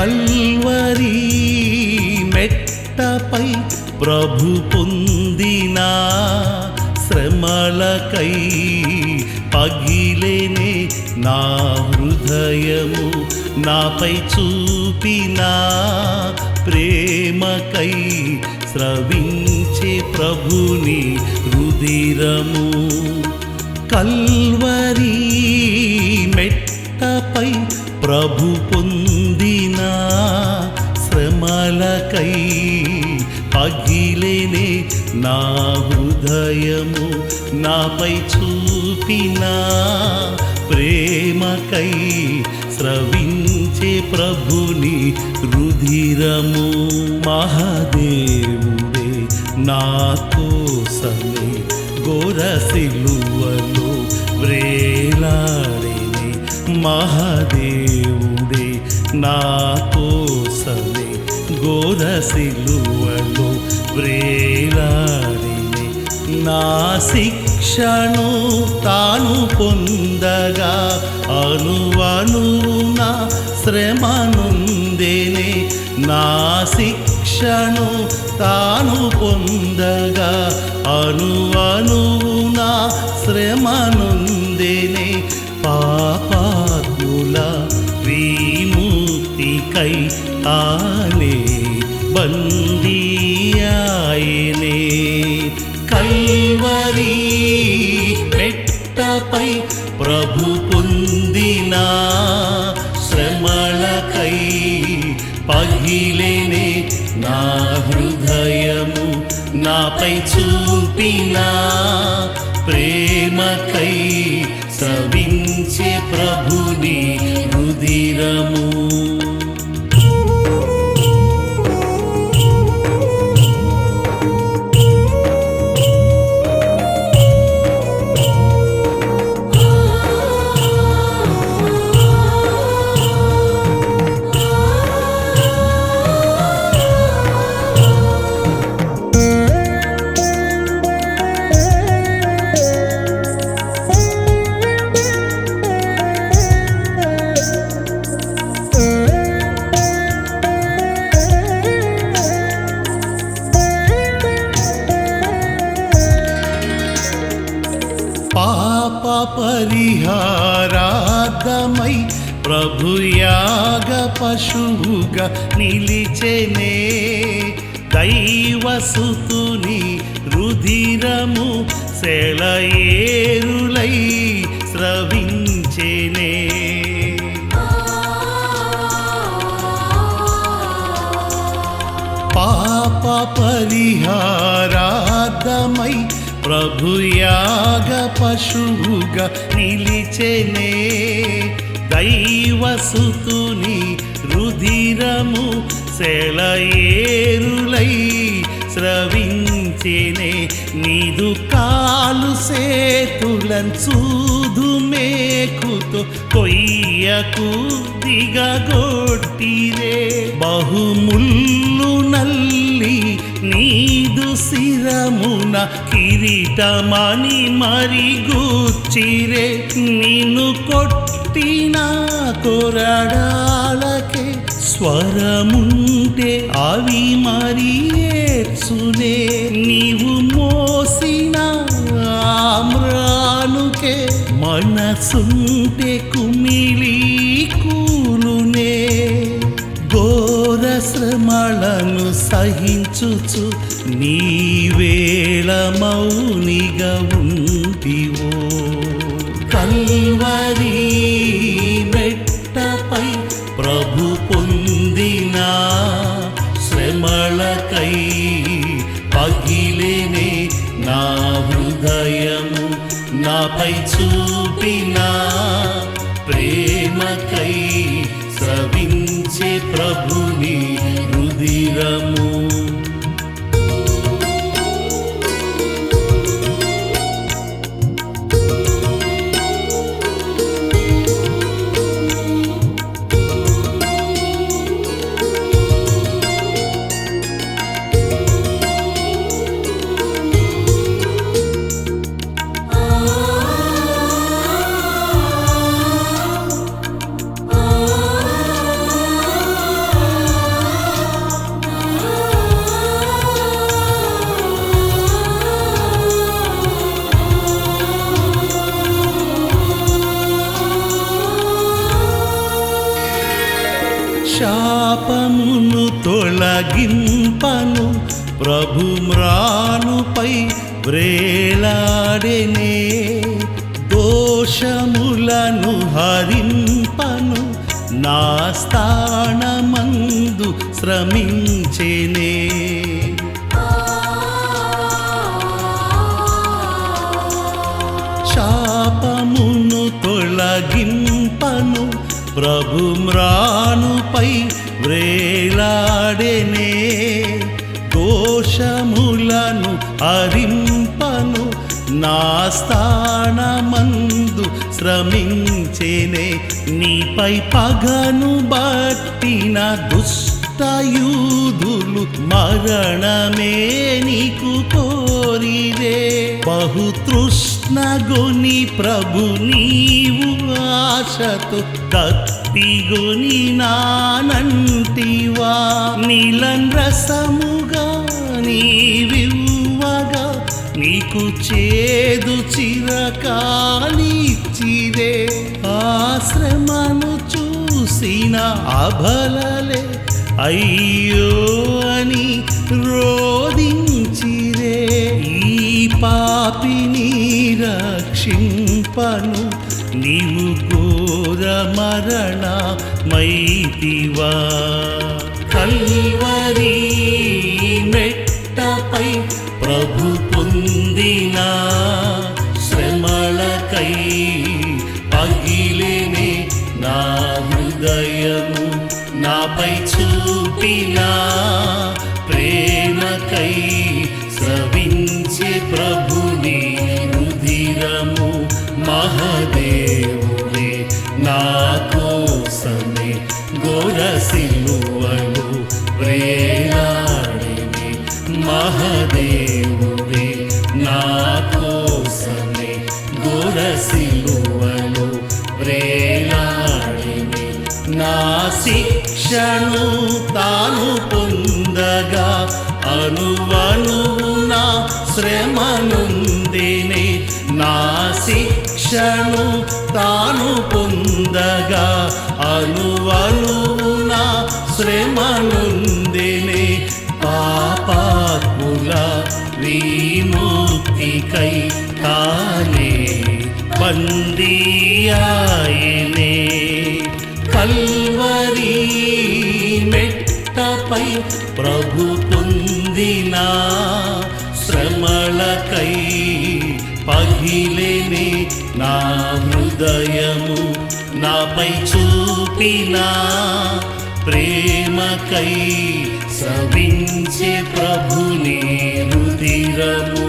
Calvary మెట్టపై ప్రభు పొందిన శ్రమలకై పగిలేనే నా హృదయము నాపై చూపిన ప్రేమకై స్రవించే ప్రభుని రుధిరము. కల్వరి మెట్టపై ప్రభు పొంది శ్రమలకై పగిలేనే నా హృదయము నాపై చూపిన ప్రేమకై స్రవించే ప్రభుని రుధిరము మహాదేవుడే నా కోసమే గోరసిలువలో వ్రేలాడిని మహాదేవుడే నా గోరసిలువలో వ్రేలాడిని నా శిక్షను తాను పొందగా అనువను నా శ్రమనుందేనే నా శిక్షను తాను పొందగా అనువను నా శ్రమనుందేనే పాపాత్ముల విముక్తికై ఆనే బందీయాయనే. కల్వరి పెట్టపై ప్రభు పొందిన శ్రమలకై పగిలేనే నా హృదయము నాపై చూపిన ప్రేమకై స్రవించే ప్రభుని రుదిరము పరిహారార్థమై ప్రభుయాగ పశువుగా నిలిచెనే. దైవసుతుని రుధిరము సెలయేరులై స్రవించెనే. పాప పరిహారార్థమై ప్రభుయాగ పశువుగా నిలిచెనే. దైవసుతుని రుధిరము సెలయేరులై స్రవించేనే నీదు కాలు సేతులను చూదు మేకుతో కొయ్యకు దిగగొట్టిరే. బహుముల్లు నల్లి నీదు శిరమున కిరీటమని మరి గూర్చిరే నిన్ను కొట్టు కొట్టిన కొరడాలకే స్వరముంటే అవి మరి ఏడ్చునే నీవు మోసిన ఆమ్రానుకే మనసుంటే కుమిలి కూలునే ఘోర శ్రమలను సహించుచు నీవేళ మౌనిగా నాపై చూపిన ప్రేమకై స్రవించే ప్రభుని రుదిరము తొలగింపను ప్రభు మ్రానుపై వ్రేలాడెనే దోషములను హరింపను నా స్థానమందు శ్రమించెనే. శాపమును తొలగింపను ప్రభు మ్రానుపై వ్రేలాడెనే దోషములను అరింపను నా స్థానమందు శ్రమించెనే నీపై పగను బట్టిన దుష్ట దుష్టయూదులు మరణమే నీకు కోరిరే బహుతృష్ణగొని ప్రభు నీవు ఆశతో దప్పిగొని నానంటివా. నీలం రసముగా నీవివ్వగా నీకు చేదు చిరకాలిచ్చిదే. ఆశ్రమను చూసిన అభలలే అయ్యో అని రోధించిరే ఈ పాపిని రక్షింపను. నీవు ఘోర మరణ మైతివా. కల్వరి మెట్టపై ప్రభు పొందిన శ్రమలకై పగిలేనే నా హృదయము నాపై పుట్టినా ప్రేమకై స్రవించే ప్రభుని రుధిరము మహదేవుడే. నా కోసమే గోరసిలువలు ప్రేలాడిని శిక్షను తాను పొందగా అనువనున శ్రమనుందిని నా శిక్షను తాను పొందగా అనువనున శ్రమనుందిని పాపాత్ముల విముక్తికై తానే బందీయాయనే. కల్ మెట్టపై ప్రభు పొందిన శ్రమలకై పగిలేని నా హృదయము నాపై చూపిన ప్రేమకై సవించే ప్రభుని రుదిరము